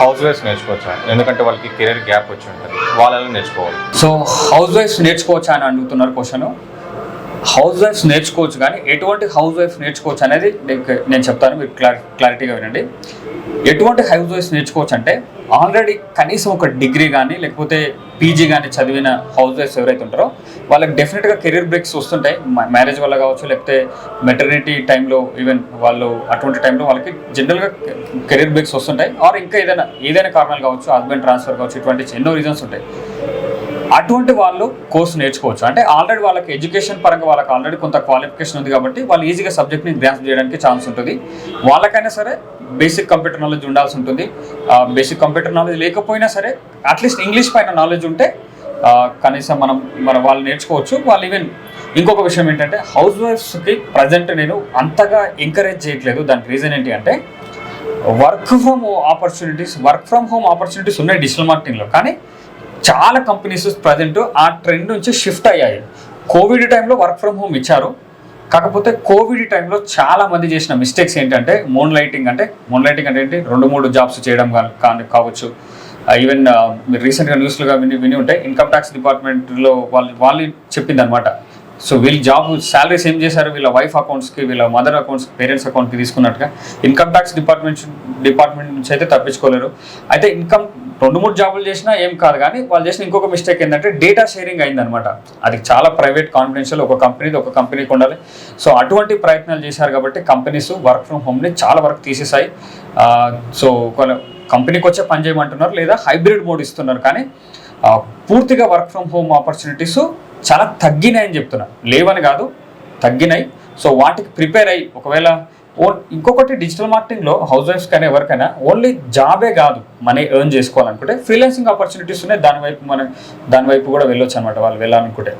House wives నేర్చుకోవచ్చా? ఎందుకంటే వాళ్ళకి career gap వచ్చి ఉంటుంది. వాళ్ళని నేర్చుకోవాలి. సో హౌస్ వైఫ్స్ నేర్చుకోవచ్చా అని అడుగుతున్నారు క్వశ్చన్ హౌస్ వైఫ్స్ నేర్చుకోవచ్చు కానీ ఎటువంటి హౌస్ వైఫ్ నేర్చుకోవచ్చు అనేది నేను చెప్తాను మీరు క్లారి క్లారిటీగా వినండి. ఎటువంటి హౌస్ వైఫ్స్ నేర్చుకోవచ్చు అంటే ఆల్రెడీ కనీసం ఒక డిగ్రీ కానీ లేకపోతే పీజీ కానీ చదివిన హౌస్ వైఫ్స్ ఎవరైతే ఉంటారో వాళ్ళకి డెఫినెట్గా కెరీర్ బ్రేక్స్ వస్తుంటాయి మ్యారేజ్ వల్ల కావచ్చు లేకపోతే మెటర్నిటీ టైంలో ఈవెన్ వాళ్ళు అటువంటి టైంలో వాళ్ళకి జనరల్గా కెరీర్ బ్రేక్స్ వస్తుంటాయి. ఆర్ ఇంకా ఏదైనా ఏదైనా కారణాలు కావచ్చు హస్బెండ్ ట్రాన్స్ఫర్ కావచ్చు ఇటువంటి ఎన్నో రీజన్స్ ఉంటాయి. అటువంటి వాళ్ళు కోర్సు నేర్చుకోవచ్చు. అంటే ఆల్రెడీ వాళ్ళకి ఎడ్యుకేషన్ పరంగా వాళ్ళకి ఆల్రెడీ కొంత క్వాలిఫికేషన్ ఉంది కాబట్టి వాళ్ళు ఈజీగా సబ్జెక్ట్ని గ్రాస్ చేయడానికి ఛాన్స్ ఉంటుంది. వాళ్ళకైనా సరే బేసిక్ కంప్యూటర్ నాలెడ్జ్ ఉండాల్సి ఉంటుంది. బేసిక్ కంప్యూటర్ నాలెడ్జ్ లేకపోయినా సరే అట్లీస్ట్ ఇంగ్లీష్ పైన నాలెడ్జ్ ఉంటే కనీసం మనం మన వాళ్ళు నేర్చుకోవచ్చు. వాళ్ళు ఈవెన్ ఇంకొక విషయం ఏంటంటే హౌస్ వైఫ్స్కి ప్రజెంట్ నేను అంతగా ఎంకరేజ్ చేయట్లేదు. దానికి రీజన్ ఏంటి అంటే work from opportunities work from home opportunities ఉన్నాయి డిజిటల్ మార్కెటింగ్లో. కానీ చాలా కంపెనీస్ ప్రజెంట్ ఆ ట్రెండ్ నుంచి షిఫ్ట్ అయ్యాయి. కోవిడ్ టైంలో వర్క్ ఫ్రమ్ హోమ్ ఇచ్చారు. కాకపోతే కోవిడ్ టైంలో చాలా మంది చేసిన మిస్టేక్స్ ఏంటంటే మూన్ లైటింగ్ అంటే మూన్ లైటింగ్ అంటే ఏంటి? రెండు మూడు జాబ్స్ చేయడం కానీ కావచ్చు. ఈవెన్ మీరు రీసెంట్గా న్యూస్లుగా విని విని ఉంటే ఇన్కమ్ ట్యాక్స్ డిపార్ట్మెంట్లో వాళ్ళు వాళ్ళు చెప్పింది అనమాట సో వీళ్ళు జాబ్ శాలరీస్ ఏం చేశారు? వీళ్ళ వైఫ్ అకౌంట్స్కి వీళ్ళ మదర్ అకౌంట్స్ పేరెంట్స్ అకౌంట్కి తీసుకున్నట్టుగా ఇన్కమ్ ట్యాక్స్ డిపార్ట్మెంట్ డిపార్ట్మెంట్ నుంచి అయితే తప్పించుకోలేరు. అయితే ఇన్కమ్ రెండు మూడు జాబులు చేసినా ఏం కాదు కానీ వాళ్ళు చేసిన ఇంకొక మిస్టేక్ ఏంటంటే డేటా షేరింగ్ అయిందనమాట అది చాలా ప్రైవేట్ కాన్ఫిడెన్షియల్ ఒక కంపెనీది ఒక కంపెనీకి ఉండాలి. సో అటువంటి ప్రయత్నాలు చేశారు కాబట్టి కంపెనీస్ వర్క్ ఫ్రమ్ హోమ్ని చాలా వరకు తీసేసాయి సో కంపెనీకి వచ్చే పని చేయమంటున్నారు లేదా హైబ్రిడ్ మోడ్ ఇస్తున్నారు. కానీ పూర్తిగా వర్క్ ఫ్రమ్ హోమ్ ఆపర్చునిటీస్ చాలా తగ్గినాయని చెప్తున్నా. లేవని కాదు తగ్గినాయి. సో వాటికి ప్రిపేర్ అయ్యి ఒకవేళ ఓ ఇంకొకటి డిజిటల్ మార్కెటింగ్లో హౌస్ వైఫ్స్ కానీ ఎవరికైనా ఓన్లీ జాబే కాదు మనీ ఎర్న్ చేసుకోవాలనుకుంటే ఫ్రీలాన్సింగ్ ఆపర్చునిటీస్ ఉన్నాయి. దానివైపు మనం దానివైపు కూడా వెళ్ళొచ్చు అనమాట వాళ్ళు వెళ్ళాలనుకుంటే.